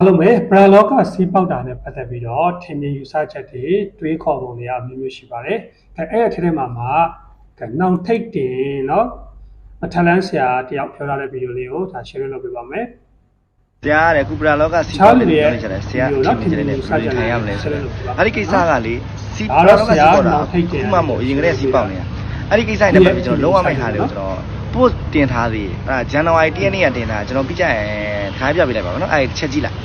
အားလုံးပဲပရလောကစီးပေါက်တာနဲ့ပတ်သက်ပြီးတော့ထင်မြင်ယူဆချက်တွေတွေးခေါ်ပုံတွေအမျိုးမျိုးရှိပါတယ်။အဲအဲ့အထက်ထဲမှာမှာကနောင်ထိတ်တင်เนาะအထလန်းဆရာတယောက်ပြောထားတဲ့ဗီဒီယိုလေးကိုဒါ share လုပ်ပေးပါမယ် ဆရာရတယ်ကုပရာလောကစီပေါက်တယ်ပြောနေကြတယ်ဆရာထင်ကြတယ်လေဘယ်လိုထိုင်ရမလဲဆိုတော့အဲ့ဒီကိစ္စကလေစီပေါက်လောကစီပေါက်တာခုမှမဟုတ်အရင်ကတည်းကစီပေါက်နေတာအဲ့ဒီကိစ္စနဲ့ပတ်သက်ပြီးကျွန်တော်လုံးဝမထားတယ်ကျွန်တော် post တင်ထားသေးတယ်အဲ့ဒါဇန်နဝါရီ1ရက်နေ့ကတင်တာကျွန်တော်ပြီးကြရင် ထားပြပေးလိုက်ပါမယ်နော်အဲ့ချက်ကြည့်လိုက်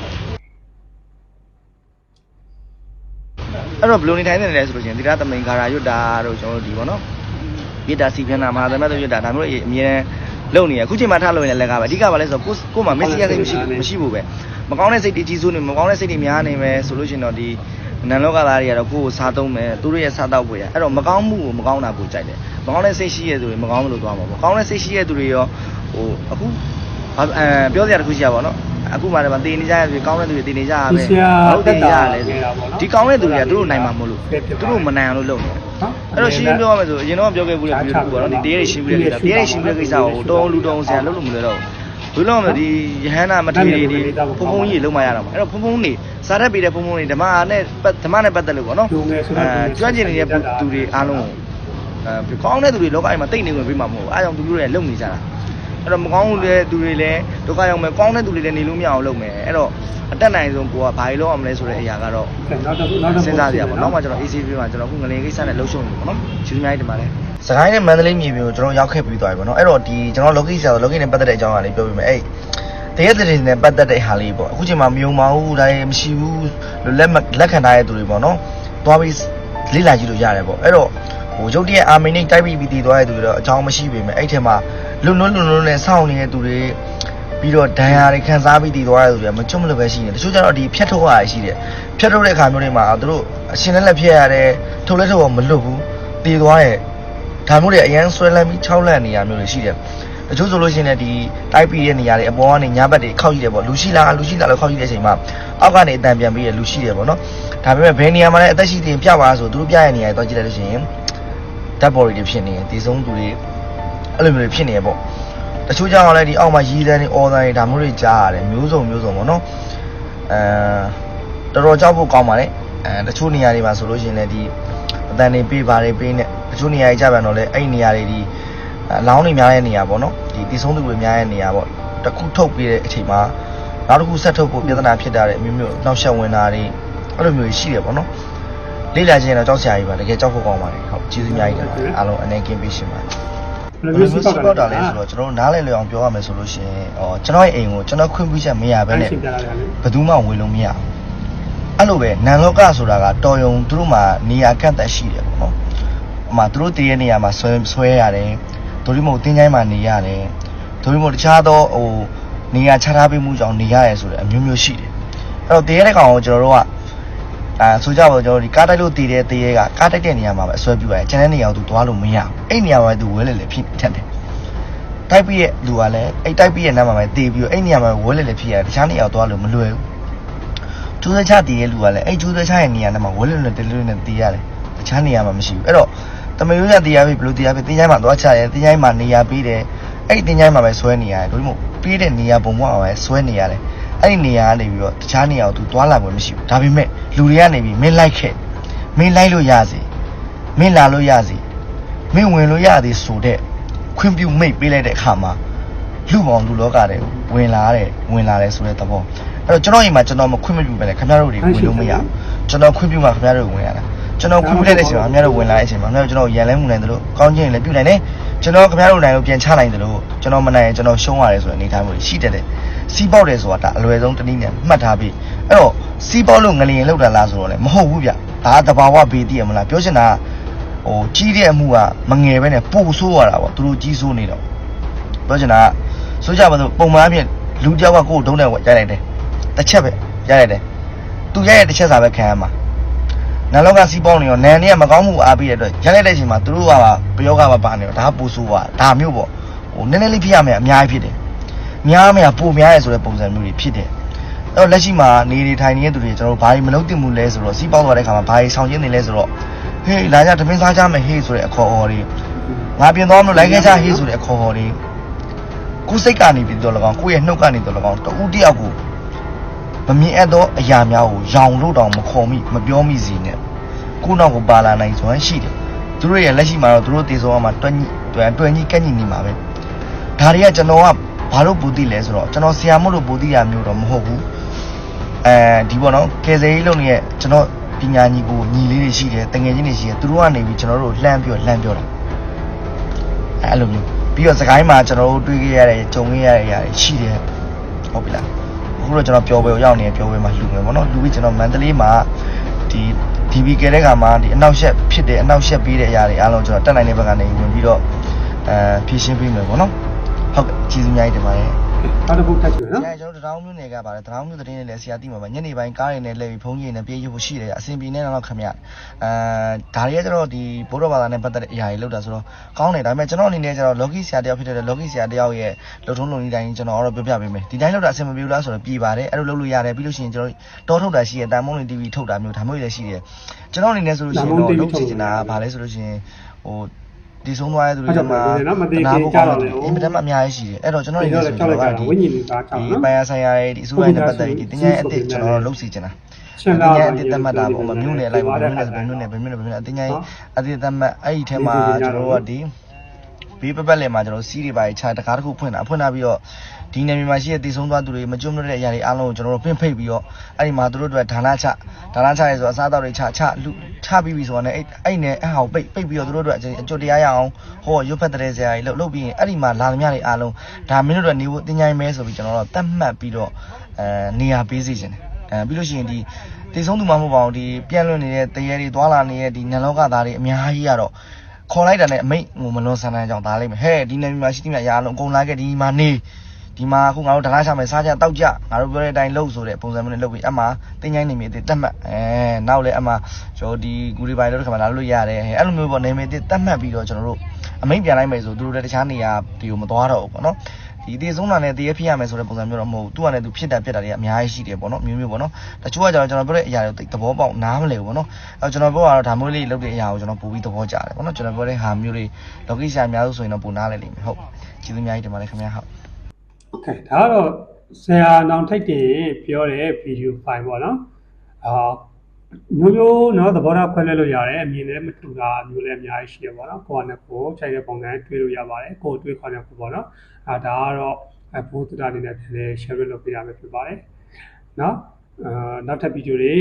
အဲ့တော့ဘယ်လိုနေထိုင်နေလဲဆိုလို့ရှိရင်သီလသမိန်ဂါရာယွတ်တာတို့ကျွန်တော်တို့ဒီပေါ့နော်မေတ္တာစီဖျဏမဟာသမတ်တို့ယွတ်တာဒါမျိုးအမြဲလုံနေရအခုချိန်မှာထားလို့ရင်လည်းလက်ကပဲအဓိကပါလဲဆိုတော့ကိုကိုမှမက်ဆီရစိတ်မရှိမရှိဘူးပဲမကောင်းတဲ့စိတ်တွေကြီးစိုးနေမကောင်းတဲ့စိတ်တွေများနေမယ်ဆိုလို့ရှိရင်တော့ဒီနန်လောကသားတွေကတော့ကိုယ့်ကိုစားသုံးမယ်သူတို့ရဲ့စားတော့ပွေရအဲ့တော့မကောင်းမှုကိုမကောင်းတာကိုကြိုက်တယ်မကောင်းတဲ့စိတ်ရှိရဲ့သူတွေမကောင်းလို့သွားမှာပေါ့ကောင်းတဲ့စိတ်ရှိရဲ့သူတွေရောဟိုအခု အဲပြောစရာတစ်ခုရှိရပါတော့အခုမှလည်းမတည်နေကြရပြီကောင်းတဲ့သူတွေတည်နေကြရပဲဟုတ်တည်နေကြရလဲဒီကောင်းတဲ့သူတွေကသူတို့နိုင်မှာမဟုတ်လို့သူတို့မနိုင်အောင်လို့လုပ်နေတယ်။နော်အဲ့တော့ရှင်းရှင်းပြောရမယ်ဆိုအရင်တော့ပြောခဲ့ဘူးလေဗီဒီယိုတစ်ခုပေါ့နော်ဒီတရားတွေရှင်းပြတဲ့ကိစ္စတရားတွေရှင်းပြတဲ့ကိစ္စကိုတောင်းလူတောင်းဆရာလုပ်လို့မလွယ်တော့ဘူးဘယ်လိုလဲဒီယဟန္တာမထေရီတွေဖုံဖုံကြီးလုံးမရတော့မှာအဲ့တော့ဖုံဖုံနေစားတတ်ပြီးတဲ့ဖုံဖုံနေဓမ္မနဲ့ဓမ္မနဲ့ပတ်သက်လို့ပေါ့နော်အဲကျွမ်းကျင်နေတဲ့သူတွေအားလုံးအဲကောင်းတဲ့သူတွေလောကအိမ်မှာတိတ်နေဝင်ပြီးမှမဟုတ်ဘူးအားကြောင့်သူတို့တွေလုံနေကြတာ အဲ့တော့မကောင်းတဲ့သူတွေလည်းဒုက္ခရောက်မယ်ကောင်းတဲ့သူတွေလည်းနေလို့မရအောင်လုပ်မယ်အဲ့တော့အတက်နိုင်ဆုံးကိုကဘာလို့လုပ်အောင်မလဲဆိုတဲ့အရာကတော့ကဲနောက်တစ်ခုနောက်တစ်ခုစဉ်းစားကြရပါတော့နောက်မှကျွန်တော် AC ပြမှာကျွန်တော်ခုငလင်ကိစ္စနဲ့လှုပ်ရှုံနေပါတော့ကျေးဇူးများတင်ပါတယ်စကိုင်းနဲ့မန္တလေးမြေပြင်ကိုကျွန်တော်ရောက်ခဲ့ပြီးသွားပြီပေါ့နော်အဲ့တော့ဒီကျွန်တော်လောကိဆရာလောကိနဲ့ပတ်သက်တဲ့အကြောင်းအရာလေးပြောပြမယ်အဲ့တရက်တည်းနဲ့ပတ်သက်တဲ့ဟာလေးပေါ့အခုချိန်မှာမယုံပါဘူးဒါလည်းမရှိဘူးလက်လက်ခံထားတဲ့သူတွေပေါ့နော်သွားပြီးလေ့လာကြည့်လို့ရတယ်ပေါ့အဲ့တော့ဟိုရုပ်တရက်အာမင်နဲ့တိုက်ပြီးပြီးတည်သွားတဲ့သူတွေတော့အကြောင်းမရှိပေမဲ့အဲ့ထဲမှာ လွတ်လွတ်လွတ်လွတ်နဲ့စောင့်နေတဲ့သူတွေပြီးတော့ဒဏ်ရာတွေခံစားပြီးတည်သွားတဲ့သူတွေကမကျွတ်မလို့ပဲရှိနေတယ်တချို့ကျတော့ဒီဖြတ်ထုတ်ရရှိတယ်ဖြတ်ထုတ်တဲ့အခါမျိုးတွေမှာသူတို့အရှင်လက်လက်ဖြတ်ရတယ်ထုတ်လက်ထုတ်တော့မလွတ်ဘူးတည်သွားရဲ့ဒါမျိုးတွေအရန်ဆွဲလန်းပြီးခြောက်လန့်နေရမျိုးတွေရှိတယ်တချို့ဆိုလို့ရှိရင်လည်းဒီတိုက်ပြီးတဲ့နေရာတွေအပေါ်ကနေညာဘက်တွေခောက်ကြည့်တယ်ပေါ့လူရှိလားလူရှိလားလို့ခောက်ကြည့်တဲ့အချိန်မှာအောက်ကနေအတန်ပြန်ပြီးရလူရှိတယ်ပေါ့နော်ဒါပေမဲ့ဘယ်နေရာမှာလဲအသက်ရှိတင်ပြပါဆိုသူတို့ပြရတဲ့နေရာတွေတော့ကြည့်လိုက်လို့ရှိရင်ဓာတ်ပေါ်တွေဖြစ်နေတယ်ဒီဆုံးသူတွေ အဲ့လိုမျိုးတွေဖြစ်နေရပေါ့တချို့ကြောင့်လည်းဒီအောက်မှာရီးတန်းနေအော်တန်းနေဒါမျိုးတွေကြားရတယ်မျိုးစုံမျိုးစုံပေါ့နော်အဲတော်တော်ကြောက်ဖို့ကောင်းပါလေအဲတချို့နေရာတွေမှာဆိုလို့ရှိရင်လည်းဒီအတန်တွေပေးပါတယ်ပေးနေတချို့နေရာတွေကြပြန်တော့လေအဲ့ဒီနေရာတွေဒီအလောင်းတွေများတဲ့နေရာပေါ့နော်ဒီတီဆုံးသူတွေများတဲ့နေရာပေါ့တစ်ခုထုတ်ပြီးတဲ့အချိန်မှာနောက်တစ်ခုဆက်ထုတ်ဖို့ပြဿနာဖြစ်တာတဲ့မျိုးမျိုးနောက်ဆက်ဝင်တာတွေအဲ့လိုမျိုးရှိတယ်ပေါ့နော်လေ့လာခြင်းတော့ကြောက်စရာကြီးပါတကယ်ကြောက်ဖို့ကောင်းပါတယ်ဟုတ်ကျေးဇူးအများကြီးတင်ပါတယ်အားလုံးအနေကင်းပေးရှင်ပါတယ် ဘယ်ဘလိုယ်မျိုးလိုစီးစီးပေါပေါက်က်တာတာလဲလဲဆိုဆိုတော့တော့ကျွန်တော်နားလည်လည်အောင်ပြောရမယ်ဆိုလို့ရှိရင်အော်ကျွန်တော်ရဲ့အိမ်ကိုကျွန်တော်ခွင့်ပြုချက်မရဘဲဘယ်နဲ့ရှင်းပြလာလဲလေဘယ်သူမှဝင်လို့မရဘူးအဲ့လိုပဲနန်လောကဆိုတာကတော်ယုံသူတို့မှာနေရာကန့်သက်ရှိတယ်ပေါ့နော်အမှသူတို့တည်ရဲ့နေရာမှာဆွဲဆွဲရတယ်ဒိုရီမို့တင်းချိုင်းမှာနေရတယ်ဒိုရီမို့တခြားသောဟိုနေရာခြားထားပေးမှုကြောင့်နေရတယ်ဆိုတဲ့အမျိုးမျိုးရှိတယ်အဲ့တော့တည်ရဲ့ကောင်ကိုကျွန်တော်တို့က အဲဆိုကြပါတော့ကျွန်တော်ဒီကားတိုက်လို့တည်တဲ့တည်ရဲ့ကကားတိုက်တဲ့နေရာမှာပဲအဆွဲပြရတယ်ကျန်တဲ့နေရာကိုသူသွားလို့မရဘူးအဲ့နေရာမှာသူဝဲလေလေဖြစ်ထက်တယ်တိုက်ပြီးရဲ့လူကလည်းအဲ့တိုက်ပြီးရဲ့နားမှာပဲတည်ပြီးတော့အဲ့နေရာမှာဝဲလေလေဖြစ်ရတယ်တခြားနေရာကိုသွားလို့မလွယ်ဘူးကျိုးစချတည်ရဲ့လူကလည်းအဲ့ကျိုးစချရဲ့နေရာနားမှာဝဲလေလေတလူနဲ့တည်ရတယ်တခြားနေရာမှာမရှိဘူးအဲ့တော့တမယိုးရတည်ရပြီဘယ်လိုတည်ရပြီတင်းချိုင်းမှာသွားချရဲတင်းချိုင်းမှာနေရာပြီးတယ်အဲ့တင်းချိုင်းမှာပဲဆွဲနေရတယ်တို့မို့ပြီးတဲ့နေရာပုံမှန်အောင်ပဲဆွဲနေရတယ် အဲ့ဒီနေရာကနေပြီးတော့တခြားနေရာကိုသူသွားလာခွင့်မရှိဘူးဒါပေမဲ့လူတွေကနေပြီးမင်းလိုက်ခဲ့မင်းလိုက်လို့ရစီမင်းလာလို့ရစီမင်းဝင်လို့ရသည်ဆိုတဲ့ခွင့်ပြုမိတ်ပေးလိုက်တဲ့အခါမှာလူပေါင်းလူလောကတဲ့ဝင်လာတဲ့ဝင်လာတယ်ဆိုတဲ့သဘောအဲ့တော့ကျွန်တော်အိမ်မှာကျွန်တော်မခွင့်မပြုပဲလေခင်ဗျားတို့တွေဝင်လို့မရဘူးကျွန်တော်ခွင့်ပြုမှခင်ဗျားတို့ဝင်ရတာကျွန်တော်ခွင့်ပြုလိုက်တဲ့အချိန်မှာခင်ဗျားတို့ဝင်လာတဲ့အချိန်မှာခင်ဗျားတို့ကျွန်တော်ရန်လဲမှုနိုင်တယ်လို့ကောင်းခြင်းလည်းပြုနိုင်တယ်ကျွန်တော်ခင်ဗျားတို့နိုင်ကိုပြန်ချနိုင်တယ်လို့ကျွန်တော်မနိုင်ရင်ကျွန်တော်ရှုံးရတယ်ဆိုတဲ့အနေအထားမျိုးရှိတတ်တယ် စီးပေါက်တယ်ဆိုတာဒါအလွယ်ဆုံးတနည်းနဲ့မှတ်ထားပြီးအဲ့တော့စီးပေါက်လို့ငလျင်လောက်တာလားဆိုတော့လေမဟုတ်ဘူးဗျဒါကတဘာဝဘေးတည်ရမလားပြောချင်တာကဟိုကြီးတဲ့အမှုကမငယ်ပဲနဲ့ပိုဆိုးရတာပေါ့သူတို့ကြီးဆိုးနေတော့ပြောချင်တာကဆိုကြပါစို့ပုံမှန်အဖြစ်လူတစ်ယောက်ကကိုယ်ဒုံးနဲ့ရိုက်လိုက်တယ်တစ်ချက်ပဲရိုက်လိုက်တယ်သူရိုက်ရတစ်ချက်စာပဲခံရမှာနာလောကစီးပေါင်းနေရောနန်နေကမကောင်းမှုအားပေးတဲ့အတွက်ရိုက်လိုက်တဲ့အချိန်မှာသူတို့ကပါပယောဂပါပါနေတော့ဒါကပိုဆိုးသွားဒါမျိုးပေါ့ဟိုနည်းနည်းလေးဖြစ်ရမယ်အများကြီးဖြစ်တယ် များမယ်ပိုများရဲဆိုတဲ့ပုံစံမျိုးတွေဖြစ်တယ်အဲ့တော့လက်ရှိမှာနေနေထိုင်နေတဲ့သူတွေကျွန်တော်တို့ဘာကြီးမလုပ်သင့်ဘူးလဲဆိုတော့စီးပေါင်းသွားတဲ့ခါမှာဘာကြီးဆောင်ကျင်းနေလဲဆိုတော့ဟေးလာကြတမင်းစားကြမယ်ဟေးဆိုတဲ့အခေါ်အဟော်တွေငါပြင်သွားမလို့လိုက်ခဲ့ကြဟေးဆိုတဲ့အခေါ်အဟော်တွေကိုယ်စိတ်ကနေပြီးတော့၎င်းကိုယ့်ရဲ့နှုတ်ကနေတော့၎င်းတူတယောက်ကိုမမြင်အပ်သောအရာများကိုရောင်လို့တောင်မခေါ်မိမပြောမိစေနဲ့ကိုနောက်ကိုပါလာနိုင်စွမ်းရှိတယ်သူတို့ရဲ့လက်ရှိမှာတော့သူတို့တည်ဆုံးအောင်မှာတွန်းညတွန်းတွန်းကြီးကန့်ညီနေမှာပဲဒါတွေကကျွန်တော်က ဘာလို့ပူသိလဲဆိုတော့ကျွန်တော်ဆရာမို့လို့ပူသိရမျိုးတော့မဟုတ်ဘူးအဲဒီပေါ့နော်ကယ်ဆယ်ရေးလုပ်နေတဲ့ကျွန်တော်ပညာညီကိုညီလေးတွေရှိတယ်တငယ်ချင်းတွေရှိတယ်သူတို့ကနေပြီးကျွန်တော်တို့လှမ်းပြောလှမ်းပြောတာအဲ့လိုမျိုးပြီးတော့စကိုင်းမှာကျွန်တော်တို့တွေ့ခဲ့ရတဲ့ကြုံခဲ့ရတဲ့အရာတွေရှိတယ်ဟုတ်ပြီလားအခုတော့ကျွန်တော်ပျော်ပွဲကိုရောက်နေပျော်ပွဲမှာလှူမယ်ပေါ့နော်လှူပြီးကျွန်တော်မန္တလေးမှာဒီ DB ကတဲ့ကမှာဒီအနောက်ရှက်ဖြစ်တယ်အနောက်ရှက်ပေးတဲ့အရာတွေအားလုံးကျွန်တော်တက်နိုင်တဲ့ဘက်ကနေဝင်ပြီးတော့အဲဖြည့်ရှင်းပေးမယ်ပေါ့နော် ဟုတ်ကဲ့ကျေးဇူးအများကြီးတင်ပါတယ်နောက်တစ်ခုထပ်ကျွေးနော်။ကျွန်တော်တို့တောင်မျိုးနယ်ကပါတယ်တောင်မျိုးသတင်းတွေလည်းဆရာသိမှာပါညနေပိုင်းကားတွေနဲ့လဲပြီးဖုန်းကြီးတွေနဲ့ပြေးရဖို့ရှိတယ်အဆင်ပြေနေတော့ခင်ဗျ။အဲဒါတွေကကျတော့ဒီဘုရားဘာသာနဲ့ပတ်သက်တဲ့အရာတွေလောက်တာဆိုတော့ကောင်းတယ်ဒါပေမဲ့ကျွန်တော်အနေနဲ့ကျတော့ logi ဆရာတယောက်ဖြစ်တဲ့ logi ဆရာတယောက်ရဲ့လှုပ်ထုံးလုံကြီးတိုင်းကျွန်တော်တော့ပြောပြပေးမယ်။ဒီတိုင်းလောက်တာအဆင်မပြေဘူးလားဆိုတော့ပြေပါတယ်အဲ့လိုလုပ်လို့ရတယ်ပြီးလို့ရှိရင်ကျွန်တော်တောထုတ်တာရှိရတန်မုံလေး TV ထုတ်တာမျိုးဒါမျိုးတွေလည်းရှိတယ်။ကျွန်တော်အနေနဲ့ဆိုလို့ရှိရင်တော့လုပ်ချင်တာဗာလဲဆိုလို့ရှိရင်ဟို တည်ဆုံးသွားတဲ့သူတွေကမှတနာဖို့ကောင်းတယ်အင်မတန်အများကြီးရှိတယ်အဲ့တော့ကျွန်တော်တွေဆိုတော့ဒီဝိညာဉ်လေးသားချောင်းနော်ဒီပိုင်းဆိုင်ရာတွေဒီအစိုးရနဲ့ပတ်သက်ပြီးဒီတင်ရဲ့အသစ်ကျွန်တော်တို့လုပ်စီချင်တာရှင်လာအတိတ်သမတ်တာပေါ့မမြို့နယ်လိုက်ဘယ်မြို့နယ်ဘယ်မြို့နယ်ဘယ်မြို့နယ်အတင်းကြီးအတိတ်သမတ်အဲ့ဒီထဲမှာကျွန်တော်တို့ကဒီ ဘေးပပတ်လည်မှာကျွန်တော်စီးတွေပါခြာတကားတစ်ခုဖွင့်တာဖွင့်လာပြီးတော့ဒီနယ်မြေမှာရှိတဲ့တည်ဆုံးသွားသူတွေမကျွတ်မတဲ့အရာတွေအားလုံးကိုကျွန်တော်တို့ပင့်ဖိတ်ပြီးတော့အဲ့ဒီမှာသူတို့အတွက်ဒါနချဒါနချရဲဆိုအစားအသောက်တွေချချလူချပြီးပြီဆိုတော့ねအဲ့အဲ့နဲ့အဟောင်ပိတ်ပိတ်ပြီးတော့သူတို့အတွက်အကျွတ်တရားရအောင်ဟောရွတ်ဖက်တဲ့ဆရာကြီးလှုပ်လှုပ်ပြီးရင်အဲ့ဒီမှာလာသမျှတွေအားလုံးဒါမင်းတို့အတွက်နေဖို့တင်ញိုင်းမဲဆိုပြီးကျွန်တော်တို့တတ်မှတ်ပြီးတော့အဲနေရာပေးစီခြင်းတယ်အဲပြီးလို့ရှိရင်ဒီတည်ဆုံးသူမှမဟုတ်ပါဘူးဒီပြန့်လွင့်နေတဲ့တရေတွေသွာလာနေတဲ့ဒီနန်လောကသားတွေအများကြီးကတော့ ခေါ်လိုက်တာနဲ့အမိတ်ဟိုမလွန်ဆန်းတဲ့ကြောင့်ဒါလေးမယ်ဟဲ့ဒီနေရာမှာရှိသမျှအရာလုံးအကုန်လာခဲ့ဒီမှာနေဒီမှာအခုငါတို့ဒကာချမယ်စားကြတောက်ကြငါတို့ပြောတဲ့အတိုင်းလုပ်ဆိုတဲ့ပုံစံမျိုးနဲ့လုပ်ပြီးအမှတင်းချိုင်းနေမြေတတ်မှတ်အဲနောက်လည်းအမှကျွန်တော်ဒီဂူရီပိုင်တို့ခါမှလာလို့ရတယ်ဟဲ့အဲ့လိုမျိုးပေါ့နေမြေတတ်မှတ်ပြီးတော့ကျွန်တော်တို့အမိတ်ပြန်လိုက်မယ်ဆိုသူတို့လည်းတခြားနေရာဒီကိုမသွားတော့ဘူးပေါ့နော် ဒီတည်ဆုံးတာနဲ့တည်ရဖြစ်ရမယ်ဆိုတဲ့ပုံစံမျိုးတော့မဟုတ်ဘူးသူကလည်းသူဖြစ်တာဖြစ်တာတွေအများကြီးရှိတယ်ပေါ့နော်မျိုးမျိုးပေါ့နော်တချို့ကကျတော့ကျွန်တော်ပြောတဲ့အရာတွေသဘောပေါက်နားမလည်ဘူးပေါ့နော်အဲကျွန်တော်ပြောတာတော့ဒါမျိုးလေးလုပ်တဲ့အရာကိုကျွန်တော်ပို့ပြီးသဘောကျတယ်ပေါ့နော်ကျွန်တော်ပြောတဲ့ဟာမျိုးတွေလောကိရှာအများစုဆိုရင်တော့ပိုနားလည်လိမ့်မယ်ဟုတ်ကျေးဇူးအများကြီးတင်ပါတယ်ခင်ဗျာဟုတ် โอเคဒါကတော့ဆရာနောင်ထိတ်တင်ပြောတဲ့ဗီဒီယိုဖိုင်ပေါ့နော်အာ မျိုးမျိုးเนาะသဘောထားခွဲလဲလို့ရတယ်အမြင်လည်းမတူတာမျိုးလည်းအများကြီးရှိတယ်ပေါ့နော်ကိုယ်ကလည်းကိုယ်ခြိုက်တဲ့ပုံစံတွေးလို့ရပါတယ်ကိုယ်တွေးခေါ်တဲ့ကိုပေါ့နော်အာဒါကတော့အဘိုးတူတာအနေနဲ့ပြန်လဲ share လုပ်ပေးရမှာဖြစ်ပါတယ်เนาะအာနောက်ထပ်ဗီဒီယိုတွေ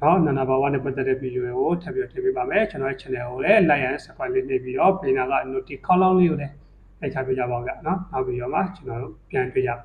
เนาะနာနာဘာဝနဲ့ပတ်သက်တဲ့ဗီဒီယိုတွေကိုထပ်ပြီးထည့်ပေးပါမယ်ကျွန်တော်ရဲ့ channel ကိုလည်း like and subscribe လေးနှိပ်ပြီးတော့ပင်နာက notification ခေါင်းလောင်းလေးကိုလည်းလိုက်ချပေးကြပါဦးဗျာเนาะနောက်ဗီဒီယိုမှာကျွန်တော်တို့ပြန်တွေ့ကြပါ